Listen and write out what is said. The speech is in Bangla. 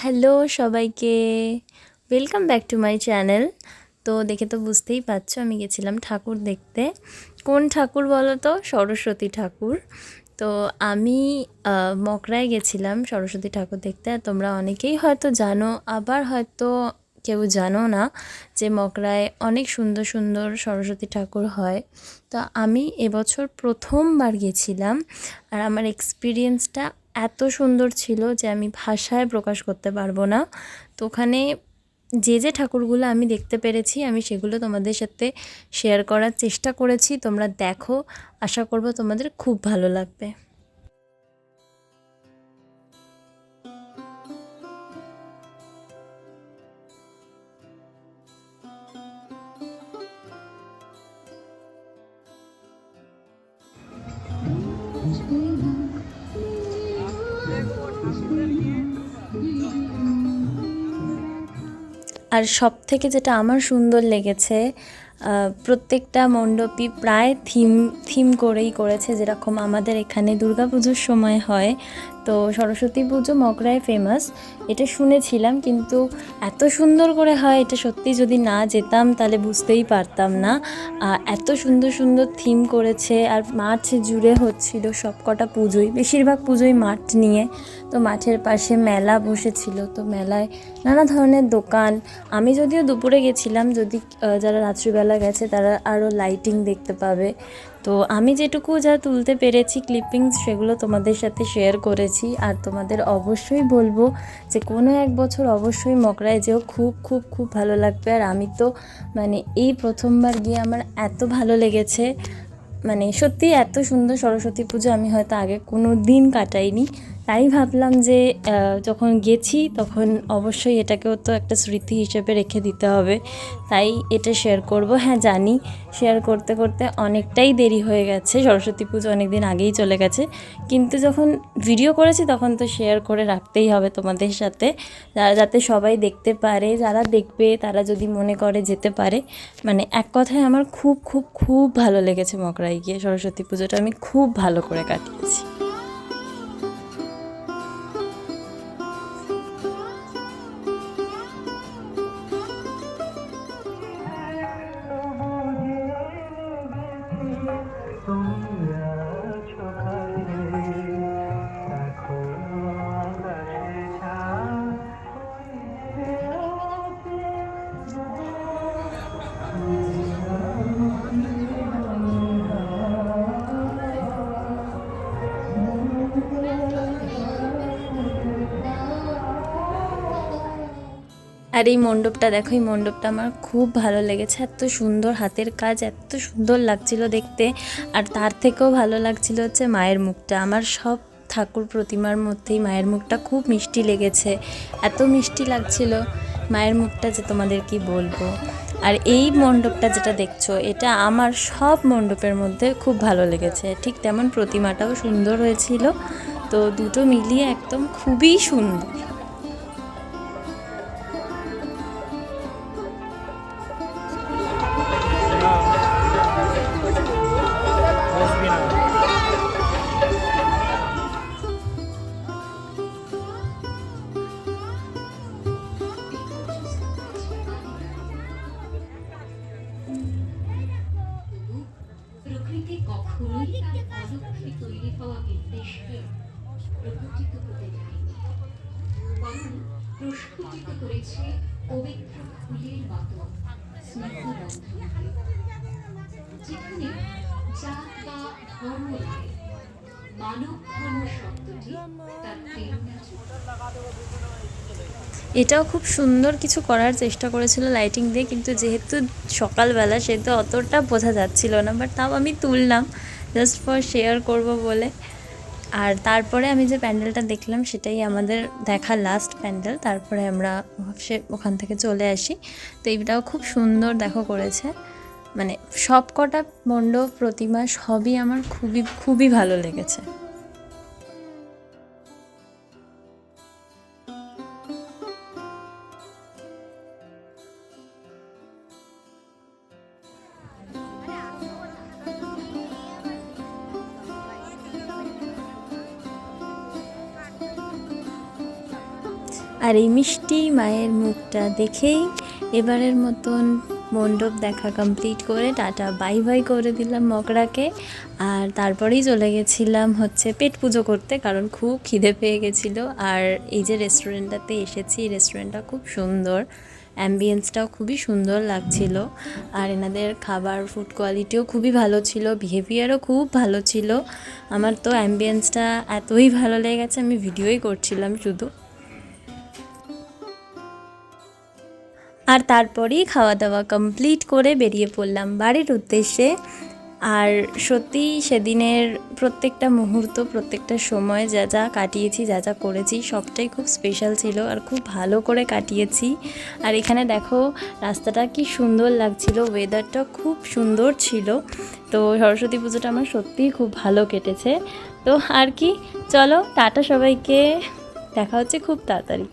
হ্যালো সবাইকে welcome back to my channel তো দেখে তো বুঝতেই পারছ, আমি গেছিলাম ঠাকুর দেখতে। কোন ঠাকুর বলো তো? সরস্বতী ঠাকুর। তো আমি মকরায় গেছিলাম সরস্বতী ঠাকুর দেখতে। আর তোমরা অনেকেই হয়তো জানো, আবার হয়তো কেউ জানো না যে মকরায় অনেক সুন্দর সুন্দর সরস্বতী ঠাকুর হয়। তো আমি এবছর প্রথমবার গেছিলাম। আর আমার এক্সপিরিয়েন্সটা এত সুন্দর ছিল যে আমি ভাষায় প্রকাশ করতে পারব না। তো ওখানে যে যে ঠাকুরগুলো আমি দেখতে পেরেছি, আমি সেগুলো তোমাদের সাথে শেয়ার করার চেষ্টা করেছি। তোমরা দেখো, আশা করব তোমাদের খুব ভালো লাগবে। আর সব থেকে যেটা আমার সুন্দর লেগেছে প্রত্যেকটা মণ্ডপই প্রায় থিম থিম করেই করেছে, যেরকম আমাদের এখানে দুর্গাপুজোর সময় হয়। তো সরস্বতী পুজো মগরায় ফেমাস এটা শুনেছিলাম, কিন্তু এত সুন্দর করে হয়, এটা সত্যি যদি না যেতাম তাহলে বুঝতেই পারতাম না। এত সুন্দর সুন্দর থিম করেছে, আর মাঠ জুড়ে হচ্ছিল সব কটা পুজোই, বেশিরভাগ পুজোই মাঠ নিয়ে। তো মাঠের পাশে মেলা বসেছিল, তো মেলায় নানা ধরনের দোকান। আমি যদিও দুপুরে গেছিলাম, যদি যারা রাত্রিবেলা গেছে তারা আরও লাইটিং দেখতে পাবে। তো আমি যেটুকু যা তুলতে পেরেছি ক্লিপিংস সেগুলো তোমাদের সাথে শেয়ার করেছি। আর তোমাদের অবশ্যই বলব যে কোনো এক বছর অবশ্যই মকরায় যেও, খুব খুব খুব ভালো লাগবে। আর আমি তো মানে এই প্রথমবার গিয়ে আমার এত ভালো লেগেছে। মানে সত্যি এত সুন্দর সরস্বতী পুজো আমি হয়তো আগে কোনো দিন কাটাইনি। তাই ভাবলাম যে যখন গেছি তখন অবশ্যই এটাকেও তো একটা স্মৃতি হিসেবে রেখে দিতে হবে। তাই এটা শেয়ার করব। হ্যাঁ জানি শেয়ার করতে করতে অনেকটাই দেরি হয়ে গেছে। সরস্বতী পুজো অনেক দিন আগেই চলে গেছে। কিন্তু যখন ভিডিও করেছি তখন তো শেয়ার করে রাখতেই হবে তোমাদের সাথে। যা- যাতে সবাই দেখতে পারে, যারা দেখবে, তারা যদি মনে করে যেতে পারে। মানে এক কথায় আমার খুব খুব খুব ভালো লেগেছে মকরাই গিয়ে সরস্বতী পুজোটা আমি খুব ভালো করে কাটিয়েছি। আর এই মণ্ডপটা দেখো, এই মণ্ডপটা আমার খুব ভালো লেগেছে। এত সুন্দর হাতের কাজ, এত সুন্দর লাগছিল দেখতে। আর তার থেকেও ভালো লাগছিল হচ্ছে মায়ের মুখটা। আমার সব ঠাকুর প্রতিমার মধ্যেই মায়ের মুখটা খুব মিষ্টি লেগেছে। এত মিষ্টি লাগছিল মায়ের মুখটা যে তোমাদের কি বলব। আর এই মণ্ডপটা যেটা দেখছ, এটা আমার সব মণ্ডপের মধ্যে খুব ভালো লেগেছে। ঠিক তেমন প্রতিমাটাও সুন্দর হয়েছিল। তো দুটো মিলিয়ে একদম খুবই সুন্দর। হতে দেয়নি প্রস্ফুটিত করেছে পবিত্র ফুলের মতো যেখানে ধর্ম এটাও খুব সুন্দর কিছু করার চেষ্টা করেছিল লাইটিং দিয়ে, কিন্তু যেহেতু সকালবেলা, সেহেতু অতটা বোঝা যাচ্ছিল না বাট তাও আমি তুললাম জাস্ট ফর শেয়ার করব বলে। আর তারপরে আমি যে প্যান্ডেলটা দেখলাম সেটাই আমাদের দেখা লাস্ট প্যান্ডেল, তারপরে আমরা সে ওখান থেকে চলে আসি। তো এইটাও খুব সুন্দর দেখো করেছে। মানে সব কটা মণ্ডপ, প্রতিমা সবই আমার খুবই খুবই ভালো লেগেছে। আর এই মিষ্টি মায়ের মুখটা দেখেই এবারের মতন মণ্ডপ দেখা কমপ্লিট করে টাটা বাই বাই করে দিলাম মকড়াকে আর তারপরেই চলে গেছিলাম হচ্ছে পেট পুজো করতে, কারণ খুব খিদে পেয়ে গেছিল। আর এই যে রেস্টুরেন্টটাতে এসেছি রেস্টুরেন্টটা খুব সুন্দর অ্যাম্বিয়েন্সটাও খুবই সুন্দর লাগছিল। আর এনাদের খাবার ফুড কোয়ালিটিও খুবই ভালো ছিল বিহেভিয়ারও খুব ভালো ছিল। আমার তো অ্যাম্বিয়েন্সটা এতই ভালো লেগেছে, আমি ভিডিওই করছিলাম শুধু। আর তারপরেই খাওয়া দাওয়া কমপ্লিট করে বেরিয়ে পড়লাম বাড়ির উদ্দেশ্যে। আর সত্যি সেদিনের প্রত্যেকটা মুহূর্ত, প্রত্যেকটা সময়, যা যা কাটিয়েছি, যা যা করেছি, সবটাই খুব স্পেশাল ছিল আর খুব ভালো করে কাটিয়েছি। আর এখানে দেখো, রাস্তাটা কি সুন্দর লাগছিল ওয়েদারটা খুব সুন্দর ছিল। তো সরস্বতী পুজোটা আমার সত্যিই খুব ভালো কেটেছে। তো আর কি, চলো টাটা সবাইকে, দেখা হচ্ছে খুব তাড়াতাড়ি।